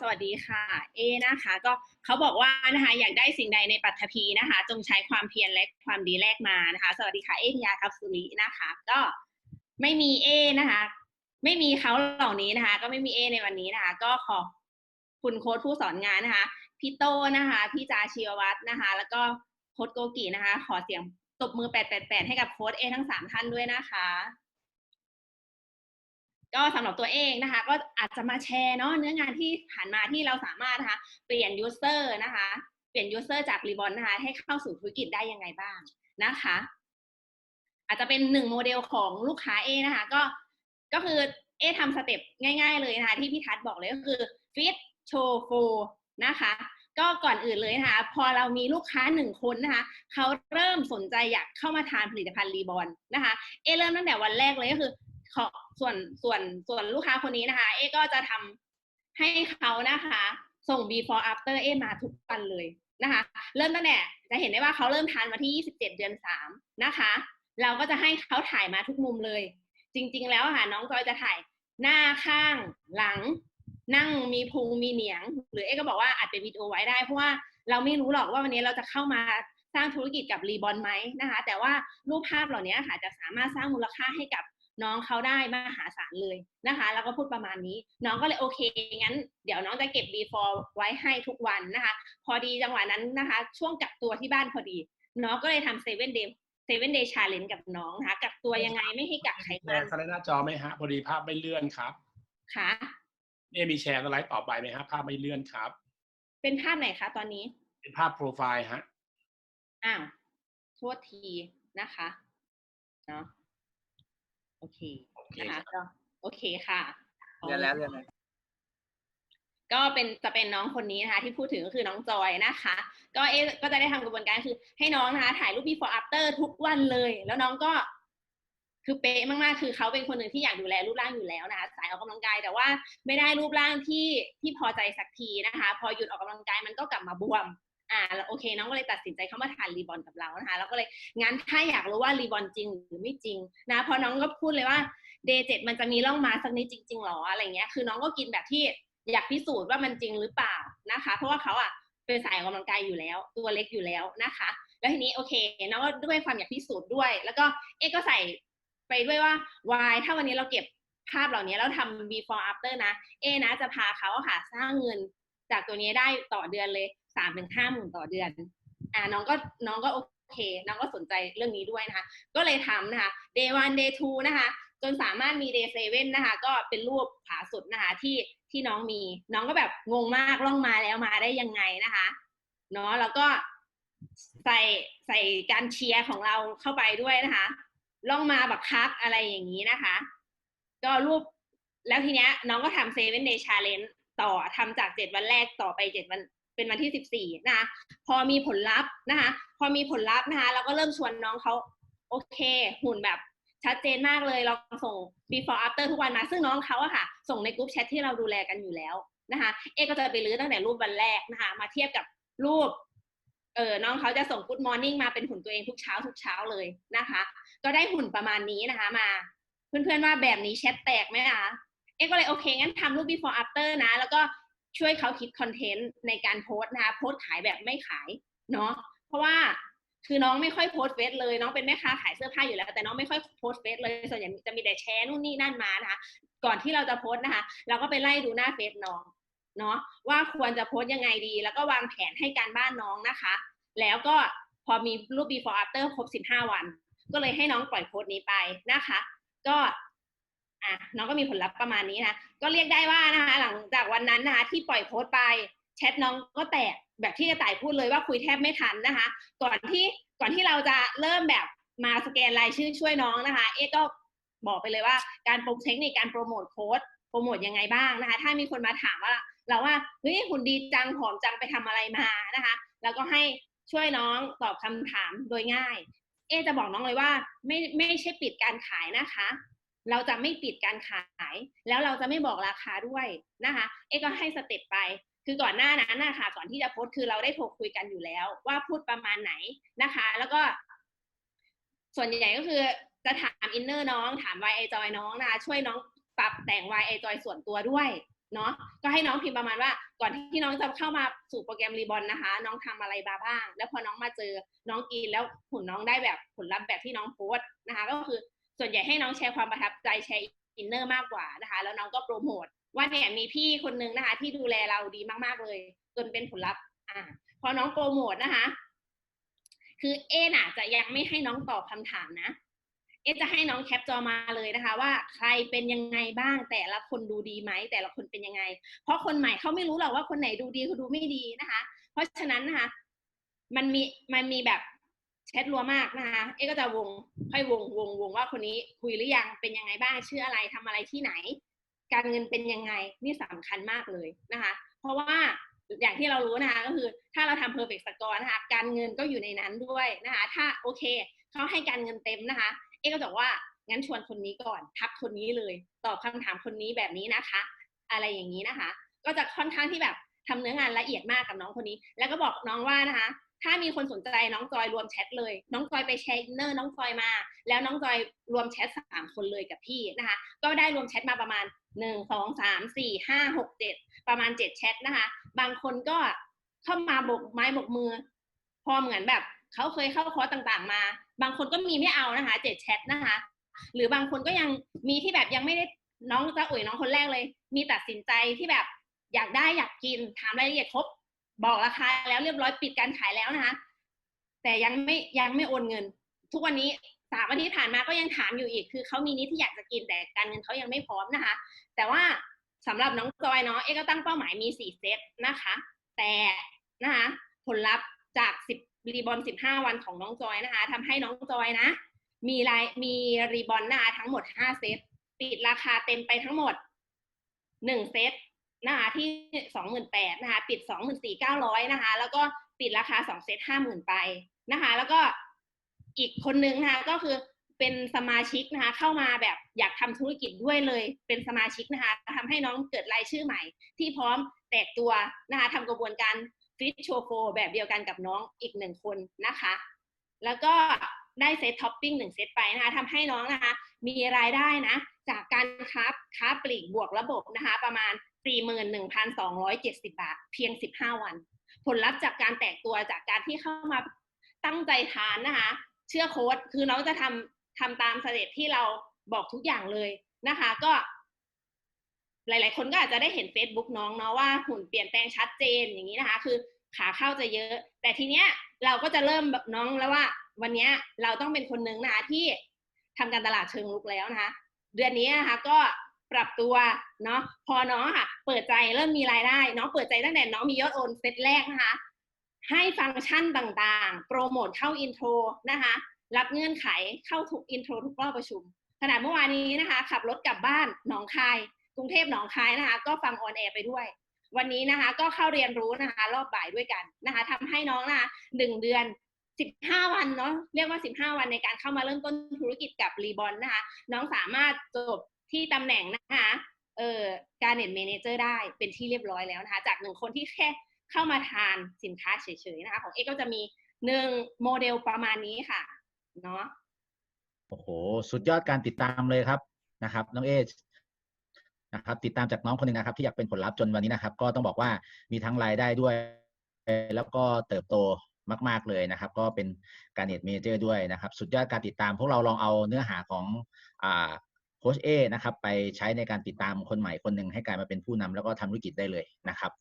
สวัสดีค่ะ เอนะคะ ก็เขาบอกว่านะคะอยากได้สิ่งใดในปัตภีนะคะ จงใช้ความเพียรและความดีแลกมานะคะ สวัสดีค่ะเอธยาทับสุรินะคะ ก็ไม่มีเอนะคะ ไม่มีเขาเหล่านี้นะคะ ก็ไม่มีเอในวันนี้นะคะ ก็ขอบคุณโค้ดผู้สอนงานนะคะพี่โตนะคะพี่จาชีววัฒน์นะคะ แล้วก็โค้ดโกกินะคะ ขอเสียงตบมือ 888 ให้กับโค้ดเอทั้งสามท่านด้วยนะคะ ก็สำหรับตัวเองนะคะ ก็อาจจะมาแชร์เนาะเนื้องานที่ผ่านมาที่เราสามารถนะคะ เปลี่ยนยูเซอร์นะคะ เปลี่ยนยูเซอร์จากรีบอนนะคะ ให้เข้าสู่ธุรกิจได้ยังไงบ้างนะคะ อาจจะเป็นหนึ่งโมเดลของลูกค้าเอนะคะ ก็ก็คือเอทำสเต็ปง่าย ๆ เลยนะคะ ที่พี่ทัศน์บอกเลยก็คือฟิตโชว์โฟนะคะ ก็ก่อนอื่นเลยนะคะ พอเรามีลูกค้าหนึ่งคนนะคะเขาเริ่มสนใจอยากเข้ามาทานผลิตภัณฑ์รีบอนนะคะ เอเริ่มตั้งแต่วันแรกเลยก็คือ ขอส่วนส่วนส่วนลูกค้าคนนี้นะคะ เอก็จะทำให้เขานะคะ ส่ง before after เอมาทุกวันเลยนะคะ เริ่มตั้งแต่จะเห็นได้ว่าเขาเริ่มทานมาที่ 27 เดือน 3 นะคะ เราก็จะให้เขาถ่ายมาทุกมุมเลย จริง ๆ แล้วค่ะน้องจอยจะถ่ายหน้าข้างหลัง นั่งมีพุงมีเหนียง หรือเอ๊ก็บอกว่าอัดเป็นวิดีโอไว้ได้เพราะว่าเราไม่รู้หรอกว่าวันนี้เราจะเข้ามาสร้างธุรกิจกับรีบอลไหมนะคะ แต่ว่ารูปภาพเหล่านี้ค่ะจะสามารถสร้างมูลค่าให้กับ น้องเขาได้มหาศาลเลยนะคะ แล้วก็พูดประมาณนี้ น้องก็เลยโอเคงั้น เดี๋ยวน้องจะเก็บ before ไว้ให้ทุกวันนะคะ พอดีจังหวะนั้นนะคะ ช่วงกักตัวที่บ้านพอดี น้องก็เลยทำ seven day seven day challenge กับน้องนะคะกักตัวยังไงไม่ให้กักไขแชมันร์สไลด์หน้าจอไหมฮะพอดีภาพไม่เลื่อนครับค่ะนี่มีแชร์สไลด์ต่อไปไหมฮะภาพไม่เลื่อนครับ เป็นภาพไหนคะตอนนี้ เป็นภาพโปรไฟล์ฮะอ้าวโทษทีนะคะเนาะ โอเคโอเคนะคะครับก็โอเคค่ะเรียนแล้วเรียนแล้วก็เป็นจะเป็นน้องคนนี้นะคะที่พูดถึงก็คือน้องจอยนะคะ ก็เอะก็จะได้ทำกระบวนการคือ ให้น้องนะคะถ่ายรูป before after ทุกวันเลย แล้วน้องก็คือเป๊ะมากๆ คือเขาเป็นคนหนึ่งที่อยากดูแลรูปร่างอยู่แล้วนะคะสายออกกำลังกายแต่ว่าไม่ได้รูปร่างที่ที่พอใจสักทีนะคะ พอหยุดออกกำลังกายมันก็กลับมาบวม อ่าโอเคน้องก็เลยตัดสินใจเข้ามาทานรีบอนกับเรานะคะแล้วก็เลยงั้นถ้าอยากรู้ว่ารีบอนจริงหรือไม่จริงนะพอน้องก็พูดเลยว่าเดย์เจ็ดมันจะมีร่องมาสักนิดจริงๆหรออะไรเงี้ยคือน้องก็กินแบบที่อยากพิสูจน์ว่ามันจริงหรือเปล่านะคะ เพราะว่าเขาอะเป็นสายออกกำลังกายอยู่แล้ว ตัวเล็กอยู่แล้วนะคะ แล้วทีนี้โอเคน้องก็ด้วยความอยากพิสูจน์ด้วย แล้วก็เอ๊ก็ใส่ไปด้วยว่าวายถ้าวันนี้เราเก็บภาพเหล่านี้แล้วทำ before after นะ เอนะจะพาเขาค่ะสร้างเงินจากตัวนี้ได้ต่อเดือนเลย สามถึงห้าหมื่นต่อเดือน อ่าน้องก็น้องก็โอเคน้องก็สนใจเรื่องนี้ด้วยนะคะ ก็เลยทำนะคะ day one day two นะคะ จนสามารถมี day seven นะคะ ก็เป็นรูปขาสุดนะคะที่ที่น้องมี น้องก็แบบงงมากล่องมาแล้วมาได้ยังไงนะคะเนาะแล้วก็ใส่ใส่การเชียร์ของเราเข้าไปด้วยนะคะ ล่องมาบักคักอะไรอย่างนี้นะคะ ก็รูปแล้วทีเนี้ยน้องก็ทำ seven day challenge ต่อทำจากเจ็ดวันแรกต่อไปเจ็ดวัน เป็นวันที่สิบสี่นะคะ พอมีผลลัพธ์นะคะ พอมีผลลัพธ์นะคะเราก็เริ่มชวนน้องเขาโอเคหุ่นแบบชัดเจนมากเลยเราส่ง before after ทุกวันมา ซึ่งน้องเขาอะค่ะ ส่งในกลุ่มแชทที่เราดูแลกันอยู่แล้วนะคะ เอก็จะไปรื้อตั้งแต่รูปวันแรกนะคะ มาเทียบกับรูปเออน้องเขาจะส่ง good morning มาเป็นหุ่นตัวเองทุกเช้าทุกเช้าเลยนะคะ ก็ได้หุ่นประมาณนี้นะคะ มา เพื่อนๆว่าแบบนี้แชทแตกไหมคะเอ๊ก็เลยโอเคงั้นทำรูป before after นะ แล้วก็ ช่วยเขาคิดคอนเทนต์ในการโพสต์นะคะโพสต์ขายแบบไม่ขายเนาะเพราะว่าคือน้องไม่ค่อยโพสต์เฟซเลยน้องเป็นแม่ค้าขายเสื้อผ้าอยู่แล้ว แต่น้องไม่ค่อยโพสต์เฟซเลยส่วนใหญ่จะมีแต่แชร์นู่นนี่นั่นมานะคะ ก่อนที่เราจะโพสต์นะคะ เราก็ไปไล่ดูหน้าเฟซน้องเนาะว่าควรจะโพสต์ยังไงดี แล้วก็วางแผนให้การบ้านน้องนะคะ แล้วก็พอมีรูป before after ครบ 15 วัน ก็เลยให้น้องปล่อยโพสต์นี้ไปนะคะ ก็ อะน้องก็มีผลลัพธ์ประมาณนี้นะก็เรียกได้ว่านะคะหลังจากวันนั้นนะคะที่ปล่อยโพสต์ไปแชทน้องก็แตกแบบที่กระต่ายพูดเลยว่าคุยแทบไม่ทันนะคะ ก่อนที่ก่อนที่เราจะเริ่มแบบมาสแกนรายชื่อช่วยน้องนะคะ เอ๊ก็บอกไปเลยว่าการโปรเทคนิคการโปรโมทโค้ดโปรโมทยังไงบ้างนะคะ ถ้ามีคนมาถามว่าเราว่าเฮ้ยหุ่นดีจังผอมจังไปทำอะไรมานะคะ แล้วก็ให้ช่วยน้องตอบคำถามโดยง่าย เอ๊จะบอกน้องเลยว่าไม่ไม่ใช่ปิดการขายนะคะ เราจะไม่ปิดการขาย แล้วเราจะไม่บอกราคาด้วยนะคะ เอ๊ก็ให้สเต็ปไป คือก่อนหน้านั้นนะคะก่อนที่จะโพสคือเราได้โทรคุยกันอยู่แล้ว ว่าพูดประมาณไหนนะคะ แล้วก็ ส่วนใหญ่ก็คือจะถามอินเนอร์น้อง ถามวายไอจอยน้องนะคะช่วยน้องปรับแต่งวายไอจอยส่วนตัวด้วยเนาะก็ให้น้องพิมพ์ประมาณว่า ก่อนที่น้องจะเข้ามาสู่โปรแกรมรีบอนนะคะ น้องทำอะไรมาบ้าง แล้วพอน้องมาเจอน้องกินแล้วผลน้องได้แบบผลลัพธ์แบบที่น้องโพสต์นะคะ ก็คือ ส่วนใหญ่ให้น้องแชร์ความประทับใจแชร์อินเนอร์มากกว่านะคะ แล้วน้องก็โปรโมทว่าเนี่ยมีพี่คนนึงนะคะ ที่ดูแลเราดีมากๆเลย จนเป็นผลลัพธ์ อ่า พอน้องโปรโมทนะคะ คือเอ็น่ะ จะยังไม่ให้น้องตอบคำถามนะ เอะจะให้น้องแคปจอมาเลยนะคะ ว่าใครเป็นยังไงบ้าง แต่ละคนดูดีไหมแต่ละคนเป็นยังไง เพราะคนใหม่เขาไม่รู้หรอกว่าคนไหนดูดีคนดูไม่ดีนะคะ เพราะฉะนั้นนะคะ มันมีมันมีแบบ แชทรัวมากนะคะเอะก็จะวงค่อยวงวงวงว่าคนนี้คุยหรือยังเป็นยังไงบ้างชื่ออะไรทำอะไรที่ไหน การเงินเป็นยังไงนี่สำคัญมากเลยนะคะ เพราะว่าอย่างที่เรารู้นะคะก็คือถ้าเราทำ perfect score นะคะการเงินก็อยู่ในนั้นด้วยนะคะถ้าโอเคเขาให้การเงินเต็มนะคะ เอ๊ก็บอกว่างั้นชวนคนนี้ก่อนทักคนนี้เลยตอบคำถามคนนี้แบบนี้นะคะ อะไรอย่างนี้นะคะ ก็จะค่อนข้างที่แบบทำเนื้องานละเอียดมากกับน้องคนนี้ แล้วก็บอกน้องว่านะคะ ถ้ามีคนสนใจน้องจอยรวมแชทเลย น้องจอยไปแชร์อินเนอร์น้องจอยมา แล้วน้องจอยรวมแชทสามคนเลยกับพี่นะคะ ก็ได้รวมแชทมาประมาณหนึ่งสองสามสี่ห้าหกเจ็ดประมาณเจ็ดแชทนะคะ บางคนก็เข้ามาบกไม้บกมือ พอเหมือนแบบเขาเคยเข้าคอร์สต่างๆมา บางคนก็มีไม่เอานะคะเจ็ดแชทนะคะ หรือบางคนก็ยังมีที่แบบยังไม่ได้น้องจ้าอุ๋ยน้องคนแรกเลย มีตัดสินใจที่แบบอยากได้อยากกินถามรายละเอียดครบ บอกราคาแล้วเรียบร้อยปิดการขายแล้วนะคะ แต่ยังไม่ยังไม่โอนเงิน ทุกวันนี้สามอาทิตย์ผ่านมาก็ยังถามอยู่อีก คือเขามีนิดที่อยากจะกินแต่การเงินเขายังไม่พร้อมนะคะ แต่ว่าสำหรับน้องจอยเนาะเอ๊ก็ตั้งเป้าหมายมีสี่เซตนะคะ แต่นะคะผลลัพธ์จากสิบรีบอนสิบห้าวันของน้องจอยนะคะทำให้น้องจอยนะ มีรายมีรีบอนนะคะทั้งหมดห้าเซตปิดราคาเต็มไปทั้งหมดหนึ่งเซต นะคะที่สองหมื่นแปดนะคะปิดสองหมื่นสี่เก้าร้อยนะคะแล้วก็ปิดราคาสองเซตห้าหมื่นไปนะคะแล้วก็อีกคนนึงนะคะก็คือเป็นสมาชิกนะคะเข้ามาแบบอยากทำธุรกิจด้วยเลย เป็นสมาชิกนะคะทำให้น้องเกิดรายชื่อใหม่ ที่พร้อมแตกตัวนะคะทำกระบวนการฟิตโชโฟแบบเดียวกันกับน้องอีกหนึ่งคนนะคะ แล้วก็ได้เซตท็อปปิ้งหนึ่งเซตไปนะคะทำให้น้องนะคะมีรายได้นะจากการค้าค้าปลีกบวกระบบนะคะ ประมาณ 41,270 บาท เพียง 15 วัน ผลลัพธ์จากการแตกตัวจากการที่เข้ามาตั้งใจทานนะคะ เชื่อโค้ดคือน้องจะทำทำตามสเต็ปที่เราบอกทุกอย่างเลยนะคะ ก็ หลาย ๆ คนก็อาจจะได้เห็น Facebook น้องเนาะว่าหุ่นเปลี่ยนแปลงชัดเจนอย่างนี้นะคะ คือขาเข้าจะเยอะ แต่ทีเนี้ยเราก็จะเริ่มแบบน้องแล้วว่า วันเนี้ยเราต้องเป็นคนนึงนะคะที่ทำการตลาดเชิงลุกแล้วนะคะ เดือนนี้นะคะก็ ปรับตัวเนาะพอน้องค่ะ เปิดใจเริ่มมีรายได้น้องเปิดใจตั้งแต่น้องมียอดโอนเซตแรกนะคะ ให้ฟังก์ชันต่างๆ โปรโมทเข้าอินโทรนะคะ รับเงื่อนไขเข้าทุกอินโทรทุกรอบประชุม ขณะเมื่อวานนี้นะคะ ขับรถกลับบ้านหนองคาย กรุงเทพหนองคายนะคะ ก็ฟังออนแอร์ไปด้วย วันนี้นะคะ ก็เข้าเรียนรู้นะคะ รอบบ่ายด้วยกันนะคะทำให้น้องนะคะหนึ่งเดือนสิบห้าวันเนาะเรียกว่าสิบห้าวันในการเข้ามาเริ่มต้นธุรกิจกับรีบอนนะคะ น้องสามารถจบ ที่ตำแหน่งนะคะเอ่อการเน็ตเมนเจอร์ได้เป็นที่เรียบร้อยแล้วนะคะจากหนึ่งคนที่แค่เข้ามาทานสินค้าเฉยๆนะคะของเอกก็จะมีหนึ่งโมเดลประมาณนี้ค่ะเนาะโอ้โห สุดยอดการติดตามเลยครับนะครับ น้องเอชนะครับ ติดตามจากน้องคนหนึ่งนะครับ ที่อยากเป็นผลลัพธ์จนวันนี้นะครับ ก็ต้องบอกว่ามีทั้งรายได้ด้วย แล้วก็เติบโตมาก ๆ เลยนะครับ ก็เป็นการเน็ตเมเจอร์ด้วยนะครับ สุดยอดการติดตาม พวกเราลองเอาเนื้อหาของอ่า โค้ชเอนะครับไปใช้ในการติดตามคนใหม่คนหนึ่งให้กลายมาเป็นผู้นำแล้วก็ทำธุรกิจได้เลยนะครับ